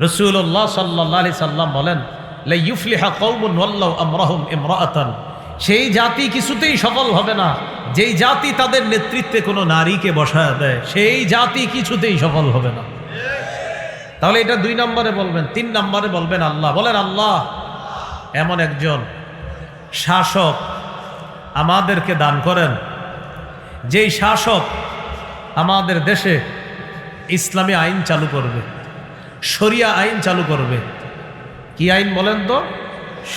রসুল্লাহ সাল্লাহ সাল্লাম বলেন সেই জাতি কিছুতেই সফল হবে না। যেই জাতি তাদের নেতৃত্বে কোনো নারীকে বসায় দেয়, সেই জাতি কিছুতেই সফল হবে না। তাহলে এটা দুই নম্বরে বলবেন, তিন নম্বরে বলবেন আল্লাহ। বলেন, আল্লাহ, এমন একজন শাসক আমাদেরকে দান করেন, যেই শাসক আমাদের দেশে ইসলামী আইন চালু করবে। শরিয়া আইন চালু করবে। কি আইন বলেন তো?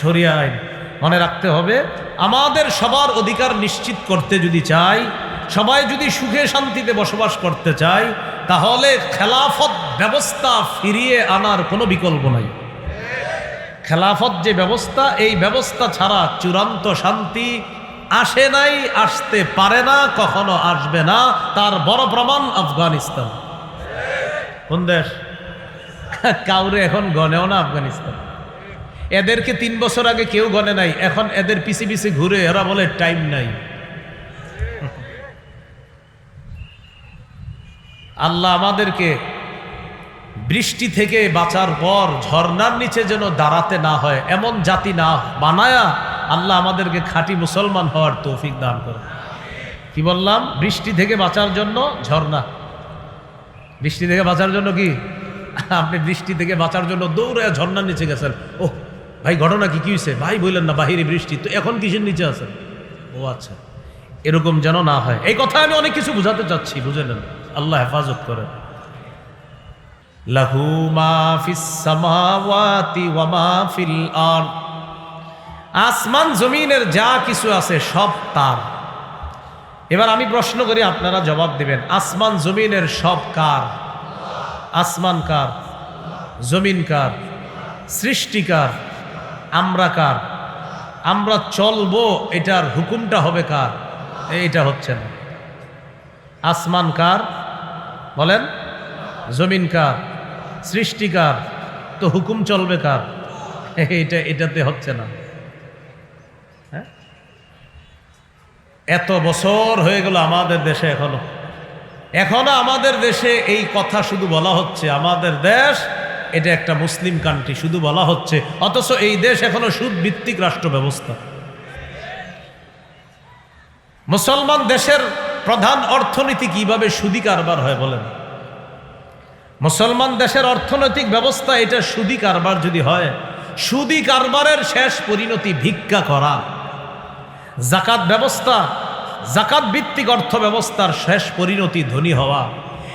শরিয়া আইন। মনে রাখতে হবে, আমাদের সবার অধিকার নিশ্চিত করতে যদি চাই, সবাই যদি সুখে শান্তিতে বসবাস করতে চাই, তাহলে খেলাফত ব্যবস্থা ফিরিয়ে আনার কোনো বিকল্প নাই। খেলাফত যে ব্যবস্থা, এই ব্যবস্থা ছাড়া চূড়ান্ত শান্তি আসে নাই, আসতে পারে না, কখনো আসবে না, তার বড় প্রমাণ আফগানিস্তান। কোন দেশ? কাউরে এখন গনেও না আফগানিস্তান। এদেরকে তিন বছর আগে কেউ গনে নাই, এখন এদের পিছে পিছে ঘুরে এরা বলে টাইম নাই। আল্লাহ আমাদেরকে বৃষ্টি থেকে বাঁচার পর ঝর্নার নিচে যেন দাঁড়াতে না হয়, এমন জাতি না বানায়া আল্লাহ আমাদেরকে খাঁটি মুসলমান হওয়ার তৌফিক দান করে কি বললাম? বৃষ্টি থেকে বাঁচার জন্য ঝর্ণা। বৃষ্টি থেকে বাঁচার জন্য কি? আপনি বৃষ্টি থেকে বাঁচার জন্য দৌড়ে ঝর্ণার নিচে গেছেন। ও ভাই, ঘটনা কি? কি হয়েছে ভাই বললেন, না, বাহিরে বৃষ্টি। তো এখন কিসের নিচে আছেন? ও আচ্ছা। এরকম যেন না হয়। এই কথা আমি অনেক কিছু বুঝাতে চাচ্ছি, বুঝে নেন। আল্লাহ হেফাজত করেন। লাহু সামাওয়াতি ওয়া ফিল আসমান, জমিনের যা কিছু আছে সব তার। এবার আমি প্রশ্ন করি, আপনারা জবাব দিবেন, আসমান, জমিনের সব কার? আসমান কার? জমিন কার? সৃষ্টিকার আমরা কার? আমরা চলবো, এটার হুকুমটা হবে কার? এইটা হচ্ছে না। আসমান কার? বলেন, জমিন কার? সৃষ্টিকার তো হুকুম চলবে কার? এটা এটাতে হচ্ছে না। হ্যাঁ? এত বছর হয়ে গেল আমাদের দেশে এখনও। এখনও আমাদের দেশে এই কথা শুধু বলা হচ্ছে, আমাদের দেশ এটা একটা মুসলিম কান্ট্রি শুধু বলা হচ্ছে। অথচ এই দেশ এখনও সুদ ভিত্তিক রাষ্ট্র ব্যবস্থা মুসলমান দেশের প্রধান অর্থনীতি কীভাবে সুদি কারবার হয় বলেন? মুসলমান দেশের অর্থনৈতিক ব্যবস্থা এটা সুদি কারবার যদি হয়, সুদি কারবারের শেষ পরিণতি ভিক্ষা করা, জাকাত ব্যবস্থা জাকাত ভিত্তিক অর্থ ব্যবস্থার শেষ পরিণতি ধনী হওয়া।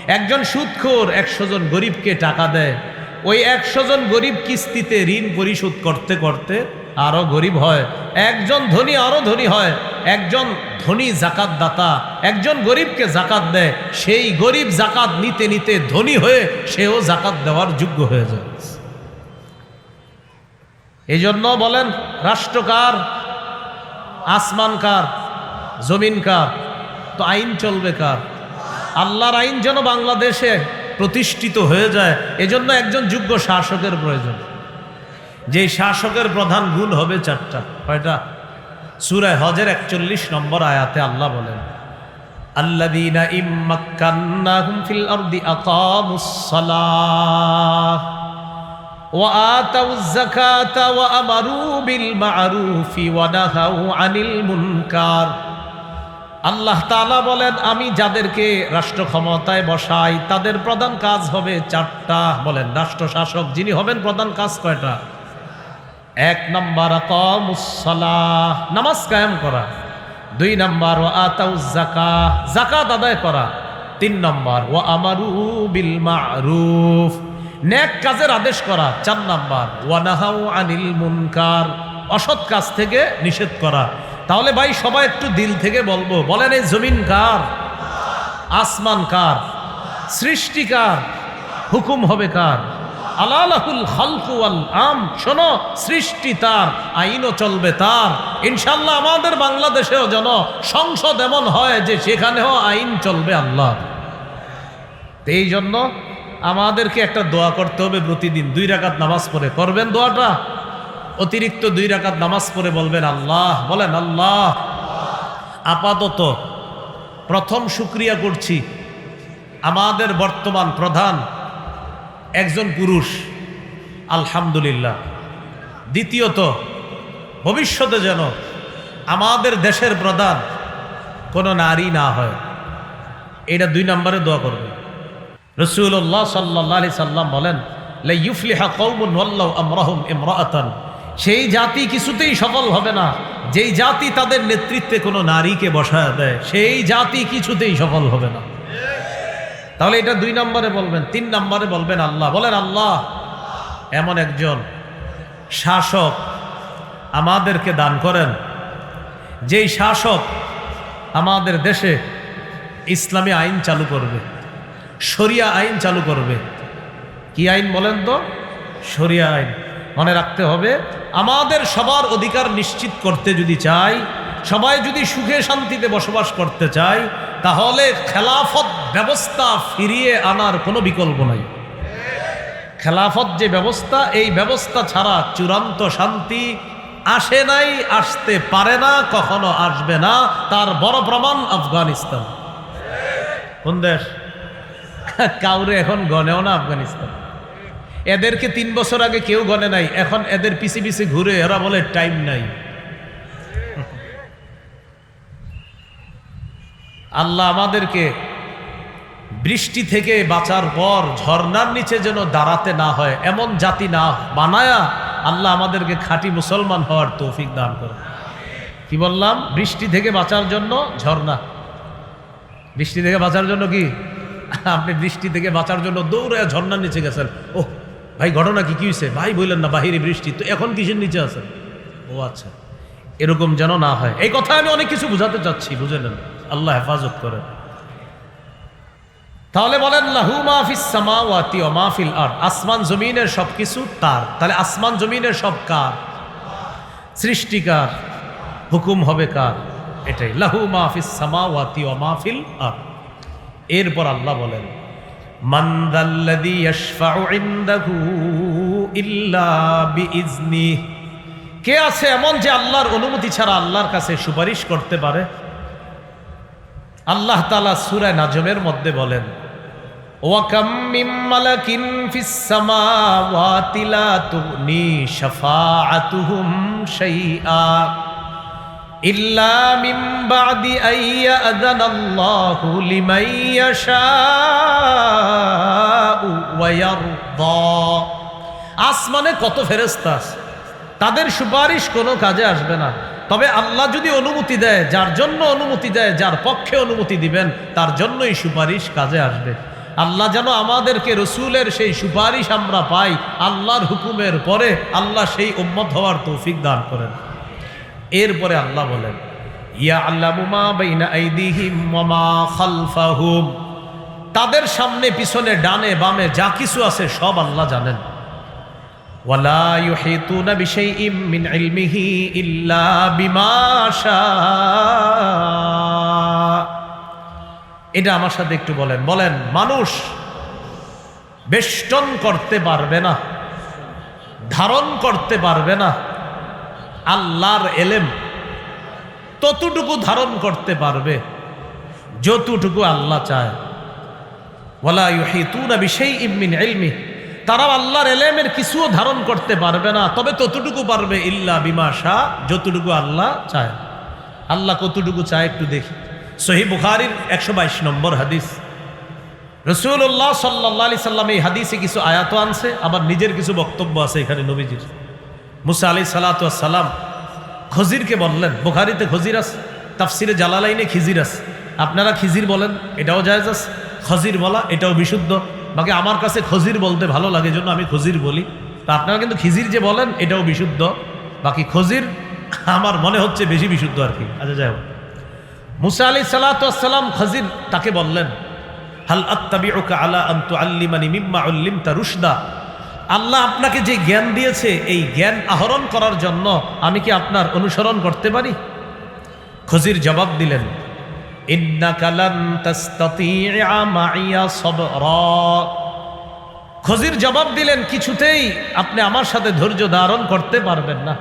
একজন সুদখোর একশো জন গরিবকে টাকা দেয়। ওই একশো জন গরিব কিস্তিতে ঋণ পরিশোধ করতে করতে আরও গরিব হয়। একজন ধনী আরও ধনী হয়। একজন ধনী জাকাত দাতা একজন গরিবকে জাকাত দেয়। সেই গরিব জাকাত নিতে নিতে ধনী হয়ে সেও জাকাত দেওয়ার যোগ্য হয়ে যায়। এই জন্য বলেন রাষ্ট্রকার আসমান কার? জমিন কার? তো আইন চলবে কার? আল্লাহর আইন যেন বাংলাদেশে প্রতিষ্ঠিত হয়ে যায়, এজন্য একজন যোগ্য শাসকের প্রয়োজন। যেই শাসকের প্রধান গুণ হবে চারটা। কয়টা? সুরায় হজের একচল্লিশ নম্বর আয়াতে আল্লাহ বলেন আল্লাদিনা ইম্মাক্কান্নাহুম ফিল আরদি আকামুস সালাহ ওয়া আতাউজ যাকাতা ওয়া আমারু বিল মা'রুফি ওয়া নাহাউ আনিল মুনকার। আল্লাহ তাআলা বলেন, আমি যাদেরকে রাষ্ট্র ক্ষমতায় বসাই, তাদের প্রধান কাজ হবে চারটা। বলেন রাষ্ট্র শাসক যিনি হবেন প্রধান কাজ কয়টা? এক নম্বর নামাজ কায়েম করা। দুই নম্বর ও আতাউ জাকা জাকাত আদায় করা। তিন নম্বর ও আমারু বিল মারুফ, নেক কাজের আদেশ করা। চার নাম্বার ওয়ানাহাউ আনিল মুনকার, অসৎ কাজ থেকে নিষেধ করা। তাহলে ভাই সবাই একটু দিল থেকে বলব। বলেন, এই জমিন কার? আসমান কার? সৃষ্টিকার হুকুম হবে কার? আলালাহুল আল আম। শোনো, সৃষ্টি তার, আইনও চলবে তার। ইনশাল্লাহ আমাদের বাংলাদেশেও যেন সংসদ এমন হয় যে সেখানেও আইন চলবে আল্লাহ। এই জন্য আমাদেরকে একটা দোয়া করতে হবে প্রতিদিন। দুই রাকাত নামাজ পড়ে। করবেন দোয়াটা? অতিরিক্ত দুই রাকাত নামাজ পড়ে বলবেন, আল্লাহ, বলেন, আল্লাহ, আপাতত প্রথম সুক্রিয়া করছি আমাদের বর্তমান প্রধান একজন পুরুষ, আলহামদুলিল্লাহ। দ্বিতীয়ত, ভবিষ্যতে যেন আমাদের দেশের প্রধান কোনো নারী না হয়। এটা দুই নম্বরে দোয়া করবে। রসুল্লাহ সাল্লাহ সাল্লাম বলেন ইউফলিহা কৌমুন ওয়াল্লাহ আমরাহুম ইমরাআতান। সেই জাতি কিছুতেই সফল হবে না। যেই জাতি তাদের নেতৃত্বে কোনো নারীকে বসায় দেয়, সেই জাতি কিছুতেই সফল হবে না। তাহলে এটা দুই নম্বরে বলবেন, তিন নম্বরে বলবেন আল্লাহ। বলেন, আল্লাহ, এমন একজন শাসক আমাদেরকে দান করেন, যেই শাসক আমাদের দেশে ইসলামী আইন চালু করবে, শরিয়া আইন চালু করবে। কি আইন বলেন তো? শরিয়া আইন। মনে রাখতে হবে, আমাদের সবার অধিকার নিশ্চিত করতে যদি চাই, সবাই যদি সুখে শান্তিতে বসবাস করতে চায় তাহলে খেলাফত ব্যবস্থা ফিরিয়ে আনার কোনো বিকল্প নাই। খেলাফত যে ব্যবস্থা, এই ব্যবস্থা ছাড়া চূড়ান্ত শান্তি আসে নাই, আসতে পারে না, কখনো আসবে না, তার বড় প্রমাণ আফগানিস্তান। কোন দেশ? কাউরে এখন গনেও না আফগানিস্তান। এদেরকে তিন বছর আগে কেউ গনে নাই, এখন এদের পিছে পিছে ঘুরে এরা বলে টাইম নাই। আল্লাহ আমাদেরকে বৃষ্টি থেকে বাঁচার পর ঝর্নার নিচে যেন দাঁড়াতে না হয়, এমন জাতি না বানায়া আল্লাহ আমাদেরকে খাঁটি মুসলমান হওয়ার তৌফিক দান করে কি বললাম? বৃষ্টি থেকে বাঁচার জন্য ঝর্ণা। বৃষ্টি থেকে বাঁচার জন্য কি? আপনি বৃষ্টি থেকে বাঁচার জন্য দৌড়ে ঝর্ণার নিচে গেছেন। ও ভাই, ঘটনা কি কি হয়েছে ভাই, বললেন না, বাহিরে বৃষ্টি। তো এখন কিসের নিচে আছে? ও আচ্ছা এরকম যেন না হয়। এই কথা আমি অনেক কিছু বুঝাতে চাচ্ছি বুঝে নেন আল্লাহ হেফাজত করেন। তাহলে বলেন, লাহু মাহফিস মাহফিল আর আসমান জমিনের সব কিছু তার। তাহলে আসমান জমিনের সব কার? সৃষ্টিকার। হুকুম হবে কার? এটাই। লাহু মাহফিস ও মাহফিল আর এরপর আল্লাহ বলেন মান্দাল্লাযী ইয়াশফাউ ইনদাহু কে আছে এমন যে আল্লাহর অনুমতি ছাড়া আল্লাহর কাছে সুপারিশ করতে পারে? আল্লাহ তালা সুরায় নাজমের মধ্যে বলেন ওয়াকাম মিন মালাকিন ফিস সামাওয়াতি লা তুগনি শাফাআতুহুম ইল্লা মিন বাদি আইয়া আযানাল্লাহু লিমান ইয়াশাউ ওয়া ইয়ারদা। আসমানে কত ফেরেশতা আছে? তাদের সুপারিশ কোনো কাজে আসবে না। তবে আল্লাহ যদি অনুমতি দেয়, যার জন্য অনুমতি দেয়, যার পক্ষে অনুমতি দিবেন, তার জন্যই সুপারিশ কাজে আসবে। আল্লাহ যেন আমাদেরকে রসুলের সেই সুপারিশ আমরা পাই, আল্লাহর হুকুমের পরে আল্লাহ সেই উম্মত হওয়ার তৌফিক দান করেন। এরপরে আল্লাহ বলেন ইয়া আল্লাহুমা বাইনা আইদিহিম মা খালফাহুম। তাদের সামনে, পিছনে, ডানে, বামে যা কিছু আছে সব আল্লাহ জানেন। ওয়ালা ইউহিতুনা বিশাইইম মিন ইলমিহি ইল্লা বিমা এটা আমার সাথে একটু বলেন। বলেন, মানুষ বেষ্টন করতে পারবে না, ধারণ করতে পারবে না আল্লাহর এলেম ততটুকু ধারণ করতে পারবে, যতটুকু আল্লাহ চায়। ইলমিহি তারাও আল্লাহর এলেমের কিছুও ধারণ করতে পারবে না, তবে ততটুকু পারবে, ইল্লা বিমা শাহ, যতটুকু আল্লাহ চায়। আল্লাহ কতটুকু চায় একটু দেখি। সহি বুখারির একশো বাইশ নম্বর হাদিস। রসুল্লাহ সাল্লাহ আলি সাল্লাম এই হাদিসে কিছু আয়াত আনছে, আবার নিজের কিছু বক্তব্য আছে এখানে নবীজির। মুসা আলি সালাতাম খজিরকে বললেন, বুখারিতে খজির আছে, তাফসিরে জালালাইনে খিজির আছে। আপনারা খিজির বলেন, এটাও জায়জ আছে। খজির বলা, এটাও বিশুদ্ধ। বাকি আমার কাছে খজির বলতে ভালো লাগে জন্য আমি খজির বলি। তা আপনারা কিন্তু খিজির যে বলেন, এটাও বিশুদ্ধ। বাকি খজির, আমার মনে হচ্ছে বেশি বিশুদ্ধ আর কি। আচ্ছা যাই হোক। মুসা আলি সালাতাম খজির তাকে বললেন, হাল আত্তাবি ওকা আলা আন্তু আল্লিমানি মিম্মা উল্লিম তা রুশদা? আল্লাহ আপনাকে যে জ্ঞান দিয়েছে, এই জ্ঞান আহরণ করার জন্য আমি কি আপনার অনুসরণ করতে পারি? খুজির জবাব দিলেন খজির জবাব দিলেন, কিছুতেই আপনি আমার সাথে ধৈর্য ধারণ করতে পারবেন না।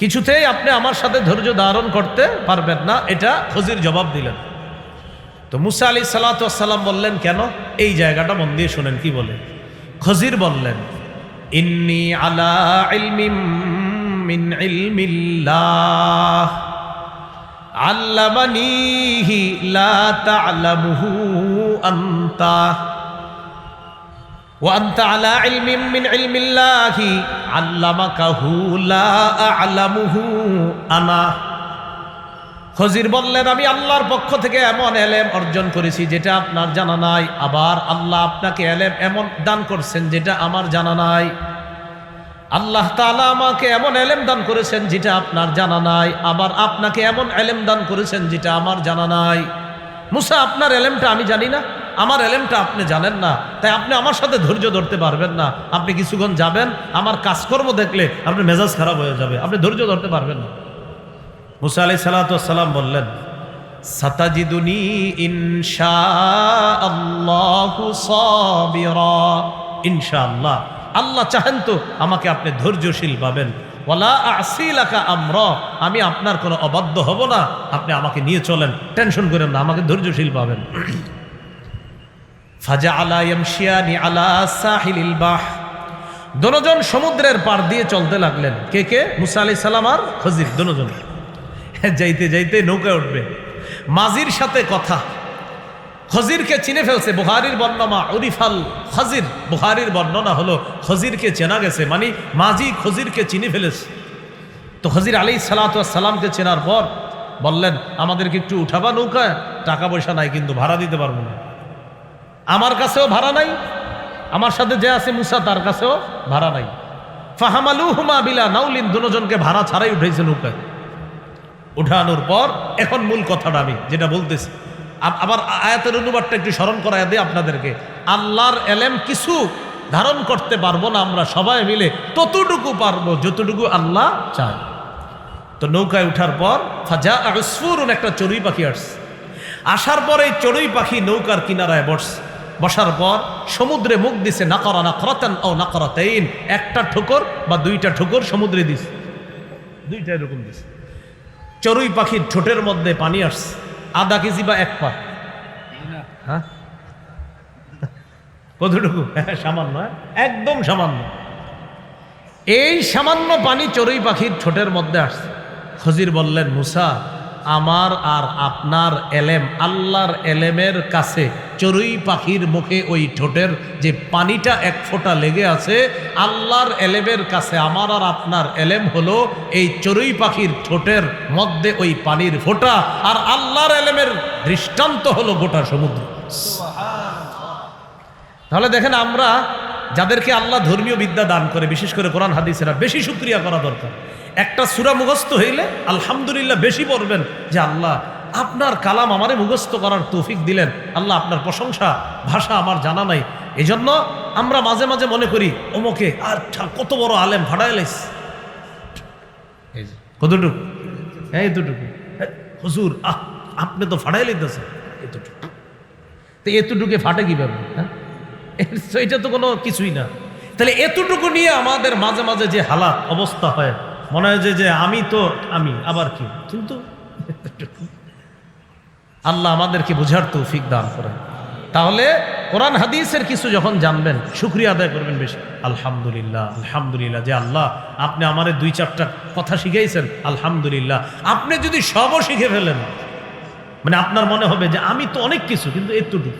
কিছুতেই আপনি আমার সাথে ধৈর্য ধারণ করতে পারবেন না, এটা খজির জবাব দিলেন। তো মুসা আলি সাল্লাম বললেন, কেন? এই জায়গাটা মন দিয়ে শোনেন, কি বলে খজির বললেন ইন্নি আলা ইলমিম মিন ইলমিল্লাহ আল্লামানিহি লা তা'লামুহু আনতা وأنت على علم من علم الله علمكه لا أعلمه أنا খজির বললেন, আমি আল্লাহর পক্ষ থেকে এমন এলেম অর্জন করেছি যেটা আপনার জানা নাই। আবার আল্লাহ আপনাকে এলেম এমন দান করছেন যেটা আমার জানা নাই। আল্লাহ তাআলা আমাকে এমন এলেম দান করেছেন যেটা আপনার জানা নাই। আবার আপনাকে এমন এলেম দান করেছেন যেটা আমার জানা নাই। মুসা, আপনার এলেমটা আমি জানি না। আমার এলেমটা আপনি জানেন না। তাই আপনি আমার সাথে ধৈর্য ধরতে পারবেন না। আপনি কিছুক্ষণ যাবেন, আমার কাজকর্ম দেখলে আপনি মেজাজ খারাপ হয়ে যাবে। আপনি ধৈর্য ধরতে পারবেন না। মুসা আলাই সালাতাম বললেন, সাতাজিদুনি আল্লাহু চাহেন তো আমাকে আপনি ধৈর্যশীল পাবেন। ওলা আসিলাকা আমি আপনার কোনো অবাধ্য হব না, আপনি আমাকে নিয়ে চলেন। টেনশন করেন না, আমাকে ধৈর্যশীল পাবেন। ফাজা আলা ইয়ামশিয়ানি আলা সাহিলিল বাহ। দনোজন সমুদ্রের পার দিয়ে চলতে লাগলেন। কে কে? মুসা আলি সালাম আর খজির দনোজন যাইতে যাইতে নৌকায় উঠবে। মাজির সাথে কথা। খজিরকে চিনে ফেলছে বুহারির বর্ণনা, উরিফাল খজির বুহারির বর্ণনা হলো, খজিরকে চেনা গেছে মানে মাজি খজিরকে চিনে ফেলেছে। তো খজির আলী সালাতামকে চেনার পর বললেন, আমাদেরকে একটু উঠাবা নৌকায় টাকা পয়সা নাই কিন্তু ভাড়া দিতে পারব না। আমার কাছেও ভাড়া নাই, আমার সাথে যে আছে মুসা, তার কাছেও ভাড়া নাই। ফাহামালু হুমা বিলা নাউলিন দুজনকে ভাড়া ছাড়াই উঠেছে নৌকায়। উঠানোর পর এখন মূল কথাটা আমি যেটা বলতেছি। আব- আবার আয়াতের অনুবাদটা একটু স্মরণ করায় দিই আপনাদেরকে। আল্লাহর এলেম কিছু ধারণ করতে পারব না আমরা সবাই মিলে, ততটুকু পারব যতটুকু আল্লাহ চায়। তো নৌকায় উঠার পর ফাজা আসফুরুন একটা চড়ুই পাখি আসছে। আসার পর এই চড়ুই পাখি নৌকার কিনারায় বসছে। বসার পর সমুদ্রে মুখ দিছে না করা না করাতেন ও না করাতেইন একটা ঠোকর বা দুইটা ঠোকর সমুদ্রে দিছে। দুইটা এরকম দিছে। চড়ুই পাখির ঠোঁটের মধ্যে পানি আসছে। আধা কেজি বা এক পা। হ্যাঁ? কতটুকু? হ্যাঁ, সামান্য হ্যাঁ? একদম সামান্য। এই সামান্য পানি চড়ুই পাখির ঠোঁটের মধ্যে আসছে। খজির বললেন মুসা আমার আর আপনার এলেম, আল্লাহর এলেমের কাছে চড়ুই পাখির মুখে ওই ঠোঁটের যে পানিটা এক ফোঁটা লেগে আছে, আল্লাহর এলেমের কাছে আমার আর আপনার এলেম হলো এই চড়ুই পাখির ঠোঁটের মধ্যে ওই পানির ফোঁটা, আর আল্লাহর এলেমের দৃষ্টান্ত হলো গোটা সমুদ্র। তাহলে দেখেন আমরা যাদেরকে আল্লাহ ধর্মীয় বিদ্যা দান করে, বিশেষ করে কোরআন হাদিসেরা বেশি শুক্রিয়া করা দরকার। একটা সুরা মুখস্থ হইলে আলহামদুলিল্লাহ বেশি পড়বেন যে আল্লাহ আপনার কালাম আমারে মুখস্থ করার তৌফিক দিলেন। আল্লাহ আপনার প্রশংসা ভাষা আমার জানা নাই। এজন্য আমরা মাঝে মাঝে মনে করি ওমকে আর কত বড় আলেম ভাড়ায় লাইস। কতটুকু? হ্যাঁ এতটুকু। হ্যাঁ, হুজুর আহ আপনি তো ফাড়াই লইতেছেন। এতটুকু। তো এতটুকু ফাটে কীভাবে? হ্যাঁ? এটা তো কোনো কিছুই না। তাহলে এতটুকু নিয়ে আমাদের মাঝে মাঝে যে হালাত অবস্থা হয় মনে হয় যে আমি তো আমি, আবার কি? কিন্তু আল্লাহ আমাদেরকে বোঝার তৌফিক দান করেন। তাহলে কোরআন হাদিসের কিছু যখন জানবেন, শুক্রিয়া আদায় করবেন বেশি। আলহামদুলিল্লাহ আলহামদুলিল্লাহ, যে আল্লাহ আপনি আমারে দুই চারটা কথা শিখাইছেন, আলহামদুলিল্লাহ। আপনি যদি সবও শিখে ফেলেন মানে আপনার মনে হবে যে, আমি তো অনেক কিছু, কিন্তু এতটুকু।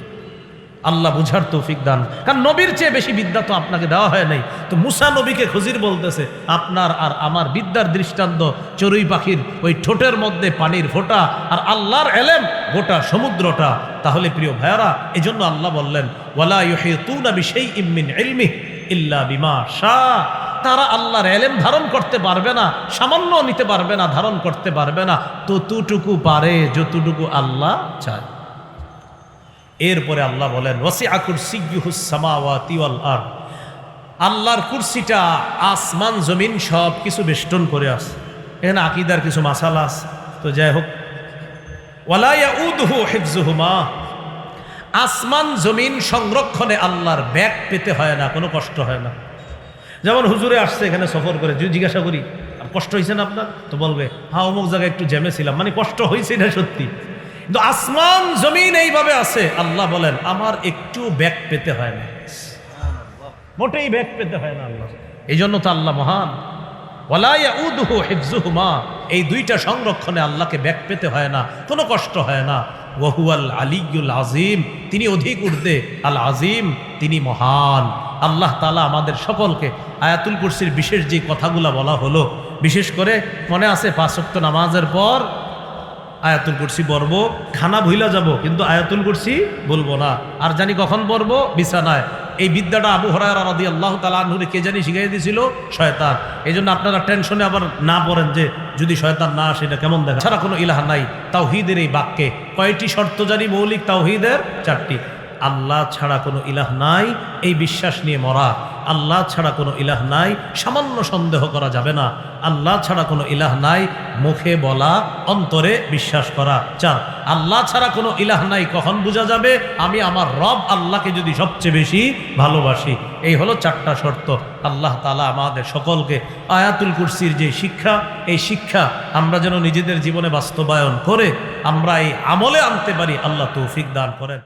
আল্লাহ বুঝার তৌফিক দান। কারণ নবীর চেয়ে বেশি বিদ্যা তো আপনাকে দেওয়া হয় নাই। তো মুসা নবীকে খজির বলতেছে, আপনার আর আমার বিদ্যার দৃষ্টান্ত চড়ুই পাখির ওই ঠোঁটের মধ্যে পানির ফোঁটা আর আল্লাহর এলেম গোটা সমুদ্রটা। তাহলে প্রিয় ভাইয়ারা এই জন্য আল্লাহ বললেন, ওয়ালা ইউহিতুনা বিশাইইম মিন ইলমিহি ইল্লা বিমা শাহ। তারা আল্লাহর এলেম ধারণ করতে পারবে না সামান্য নিতে পারবে না, ধারণ করতে পারবে না। ততটুকু পারে, যতটুকু আল্লাহ চায়। এরপরে আল্লাহ বলেন ওয়াসিআ কুরসিয়্যুহুস সামাওয়াতি ওয়াল আরদ। আল্লাহর কুরসিটা আসমান, জমিন সব কিছু বেষ্টন করে আছে। এখানে আকিদার কিছু মাসালা আছে। তো যাই হোক। ওয়ালা ইয়াউদুহু হিফজুহুমা আসমান, জমিন সংরক্ষণে আল্লাহর ব্যাগ পেতে হয় না, কোনো কষ্ট হয় না। যেমন হুজুরে আসছে এখানে সফর করে, যদি জিজ্ঞাসা করি, আর কষ্ট হয়েছে না আপনার? তো বলবে হ্যাঁ অমুক জায়গায় একটু জ্যামে ছিলাম। মানে কষ্ট হয়েছে না সত্যি। কিন্তু আসমান, জমিন এইভাবে আছে। আল্লাহ বলেন, আমার একটু ব্যাগ পেতে হয় না। মোটেই ব্যাগ পেতে হয় না আল্লাহ। এই জন্য তো আল্লাহ মহান। হিফজুহুমা এই দুইটা সংরক্ষণে আল্লাহকে ব্যাগ পেতে হয় না, কোনো কষ্ট হয় না। ওয়াহুয়াল আলিউল আজিম তিনি অধিক ঊর্ধ্বে। আল আজিম তিনি মহান। আল্লাহ তালা আমাদের সকলকে আয়াতুল কুরসির বিশেষ যে কথাগুলো বলা হলো, বিশেষ করে মনে আছে পাঁচক্ত নামাজের পর আয়াতুল কুরসি পড়ব, খানা ভুইলা যাব, কিন্তু আয়াতুল কুরসি বলব না। আর জানি কখন পড়ব? বিছানায়। এই বিদ্যাটা আবু হরায়রা রাদি আল্লাহ তালুরে কে জানি শিখাই দিয়েছিল শয়তান। এই জন্য আপনারা টেনশনে আবার না পড়েন যে, যদি শয়তান না আসে, এটা কেমন দেখা? ছাড়া কোনো ইলাহা নাই। তাওহিদের এই বাক্যে কয়টি শর্ত জানি মৌলিক তাওহিদের? চারটি। আল্লাহ ছাড়া কোনো ইলাহ নাই। এই বিশ্বাস নিয়ে মরা। আল্লাহ ছাড়া কোনো ইলাহ নাই, সামান্য সন্দেহ করা যাবে না। আল্লাহ ছাড়া কোনো ইলাহ নাই, মুখে বলা, অন্তরে বিশ্বাস করা। চার আল্লাহ ছাড়া কোনো ইলাহ নাই, কখন বোঝা যাবে? আমি আমার রব আল্লাহকে যদি সবচেয়ে বেশি ভালোবাসি। এই হলো চারটা শর্ত। আল্লাহ তালা আমাদের সকলকে আয়াতুল কুরসির যে শিক্ষা, এই শিক্ষা আমরা যেন নিজেদের জীবনে বাস্তবায়ন করে আমরা এই আমলে আনতে পারি, আল্লাহ তৌফিক দান করেন।